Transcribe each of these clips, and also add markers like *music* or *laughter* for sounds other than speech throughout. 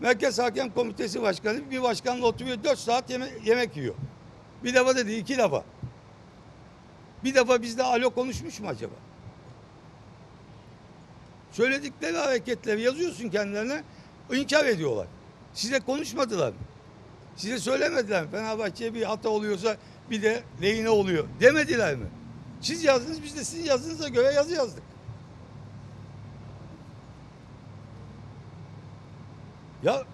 Merkez Hakem Komitesi Başkanı bir başkanla oturuyor 4 saat yeme- yemek yiyor. Bir defa dedi iki defa. Bir defa bizde alo konuşmuş mu acaba? Söyledikleri hareketleri yazıyorsun kendilerine inkar ediyorlar. Size konuşmadılar mı? Size söylemediler mi? Fenerbahçe'ye bir hata oluyorsa bir de lehine oluyor. Demediler mi? Siz yazdınız biz de sizin yazdığınıza göre yazı yazdık. Ya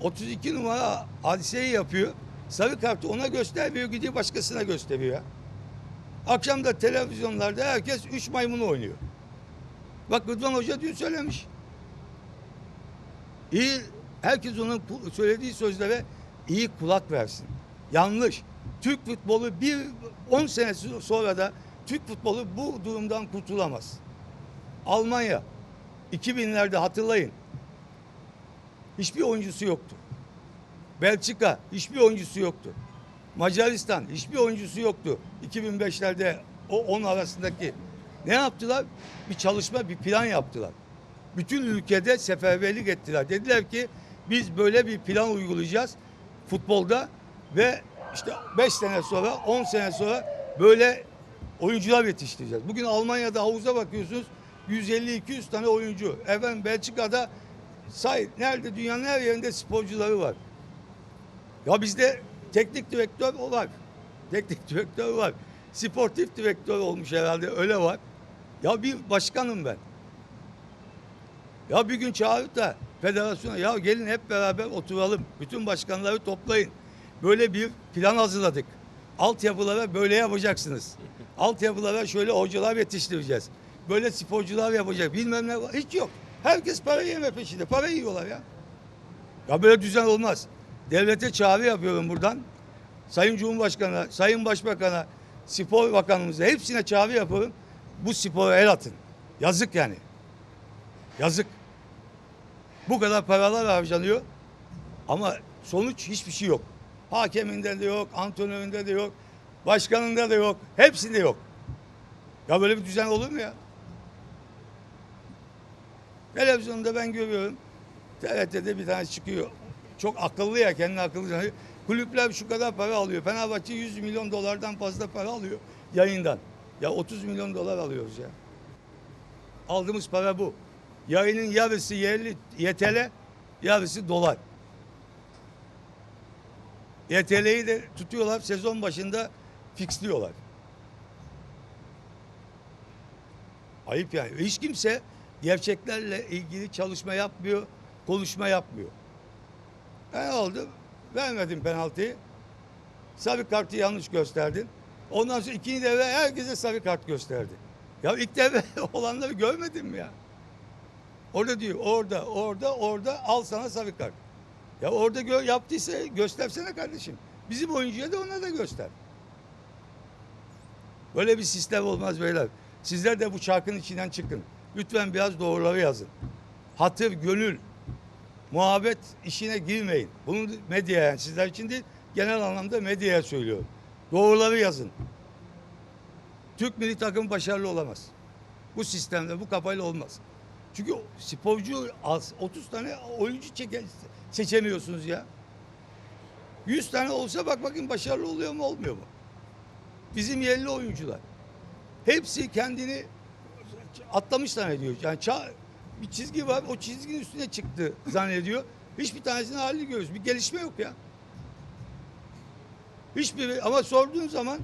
32 numara hadiseyi yapıyor. Sarı kartı ona göstermiyor gidiyor başkasına gösteriyor. Akşam da televizyonlarda herkes üç maymunu oynuyor. Bak Rıdvan Hoca diyor söylemiş. İyi, herkes onun söylediği sözlere iyi kulak versin. Yanlış. Türk futbolu bir 10 sene sonra da Türk futbolu bu durumdan kurtulamaz. Almanya 2000'lerde hatırlayın. Hiçbir oyuncusu yoktu. Belçika hiçbir oyuncusu yoktu. Macaristan hiçbir oyuncusu yoktu. 2005'lerde o 10 arasındaki ne yaptılar? Bir çalışma, bir plan yaptılar. Bütün ülkede seferberlik ettiler. Dediler ki biz böyle bir plan uygulayacağız futbolda ve işte 5 sene sonra, 10 sene sonra böyle oyuncular yetiştireceğiz. Bugün Almanya'da havuza bakıyorsunuz 150-200 tane oyuncu. Efendim Belçika'da say nerede dünyanın her yerinde sporcuları var. Ya bizde teknik direktör o var. Teknik *laughs* direktör var. Sportif direktör olmuş herhalde öyle var. Ya bir başkanım ben. Ya bir gün çağırıp da federasyona ya gelin hep beraber oturalım. Bütün başkanları toplayın. Böyle bir plan hazırladık. Altyapılara böyle yapacaksınız. *laughs* Altyapılara şöyle hocalar yetiştireceğiz. Böyle sporcular yapacak. Bilmem ne var. Hiç yok. Herkes para yeme peşinde. Para yiyorlar ya. Ya böyle düzen olmaz. Devlete çağrı yapıyorum buradan. Sayın Cumhurbaşkanı, Sayın Başbakan'a, Spor Bakanımıza hepsine çağrı yapıyorum. Bu spora el atın. Yazık yani. Yazık. Bu kadar paralar harcanıyor ama sonuç hiçbir şey yok. Hakeminde de yok, antrenöründe de yok, başkanında da yok, hepsinde yok. Ya böyle bir düzen olur mu ya? Televizyonda ben görüyorum. TRT'de bir tane çıkıyor. Çok akıllı ya kendi akıllı. Kulüpler şu kadar para alıyor. Fenerbahçe 100 milyon dolardan fazla para alıyor yayından. Ya 30 milyon dolar alıyoruz ya. Aldığımız para bu. Yayının yarısı yerli YTL, yarısı dolar. YTL'yi de tutuyorlar sezon başında fixliyorlar. Ayıp yani. Hiç kimse gerçeklerle ilgili çalışma yapmıyor, konuşma yapmıyor. Ne oldu? Vermedim penaltıyı. Sarı kartı yanlış gösterdin. Ondan sonra ikinci devre herkese sarı kart gösterdi. Ya ilk devre *laughs* olanları görmedin mi ya? Orada diyor orada orada orada al sana sarı kart. Ya orada gö yaptıysa göstersene kardeşim. Bizim oyuncuya da ona da göster. Böyle bir sistem olmaz beyler. Sizler de bu çarkın içinden çıkın. Lütfen biraz doğruları yazın. Hatır, gönül, muhabbet işine girmeyin. Bunu medyaya yani sizler için değil genel anlamda medyaya söylüyorum. Doğruları yazın. Türk milli takım başarılı olamaz. Bu sistemde bu kafayla olmaz. Çünkü sporcu az 30 tane oyuncu çeke, seçemiyorsunuz ya. 100 tane olsa bak bakayım başarılı oluyor mu olmuyor mu? Bizim yerli oyuncular. Hepsi kendini atlamış zannediyor. Yani ça- bir çizgi var o çizginin üstüne çıktı zannediyor. Hiçbir tanesinin halini görüyoruz. Bir gelişme yok ya. Hiçbiri ama sorduğun zaman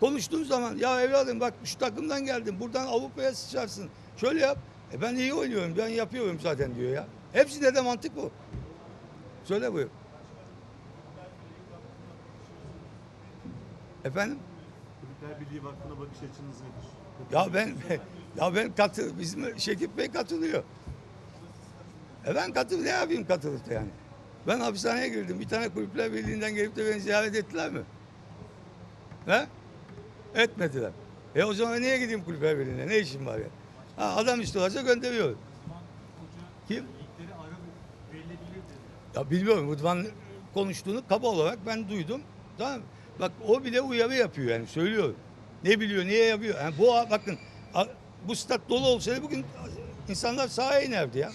konuştuğun zaman ya evladım bak şu takımdan geldim buradan Avrupa'ya sıçrarsın. Şöyle yap. E ben iyi oynuyorum ben yapıyorum zaten diyor ya. Hepsinde de mantık bu. Söyle buyur. Efendim? Kulüpler Birliği hakkında bakış açınız nedir? Ya ben *laughs* ya ben katıl bizim Şekip Bey katılıyor. E ben katıl ne yapayım katılıp da yani. Ben hapishaneye girdim. Bir tane kulüpler birliğinden gelip de beni ziyaret ettiler mi? He? Etmediler. E o zaman niye gideyim kulüpler birliğine? Ne işim var ya? Ha, adam istiyorlarsa gönderiyor. Kim? Ya bilmiyorum. Rıdvan konuştuğunu kaba olarak ben duydum. Tamam? Bak o bile uyarı yapıyor yani söylüyor. Ne biliyor, niye yapıyor? Yani bu bakın bu stat dolu olsaydı bugün insanlar sahaya inerdi ya.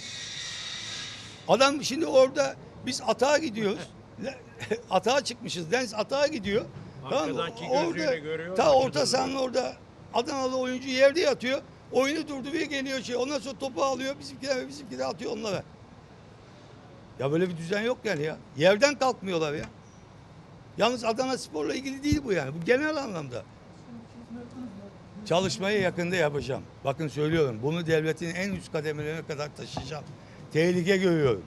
Adam şimdi orada Biz atağa gidiyoruz. *laughs* *laughs* atağa çıkmışız. Lens atağa gidiyor. Tamam mı? Orada, ta orta sahanın orada Adanalı oyuncu yerde yatıyor. Oyunu durduruyor geliyor şey. Ondan sonra topu alıyor. Bizimkiler bizimkiler atıyor onlara. Ya böyle bir düzen yok yani ya. Yerden kalkmıyorlar ya. Yalnız Adana Spor'la ilgili değil bu yani. Bu genel anlamda. Çalışmayı yakında yapacağım. Bakın söylüyorum. Bunu devletin en üst kademelerine kadar taşıyacağım. Tehlike görüyorum.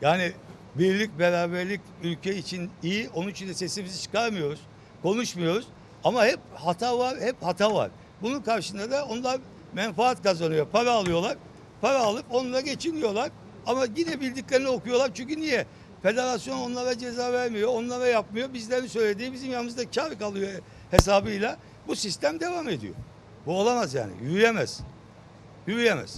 Yani birlik, beraberlik ülke için iyi. Onun için de sesimizi çıkarmıyoruz. Konuşmuyoruz. Ama hep hata var, hep hata var. Bunun karşısında da onlar menfaat kazanıyor. Para alıyorlar. Para alıp onunla geçiniyorlar. Ama yine bildiklerini okuyorlar. Çünkü niye? Federasyon onlara ceza vermiyor, onlara yapmıyor. Bizlerin söylediği bizim yanımızda kar kalıyor hesabıyla. Bu sistem devam ediyor. Bu olamaz yani. Yürüyemez. Yürüyemez.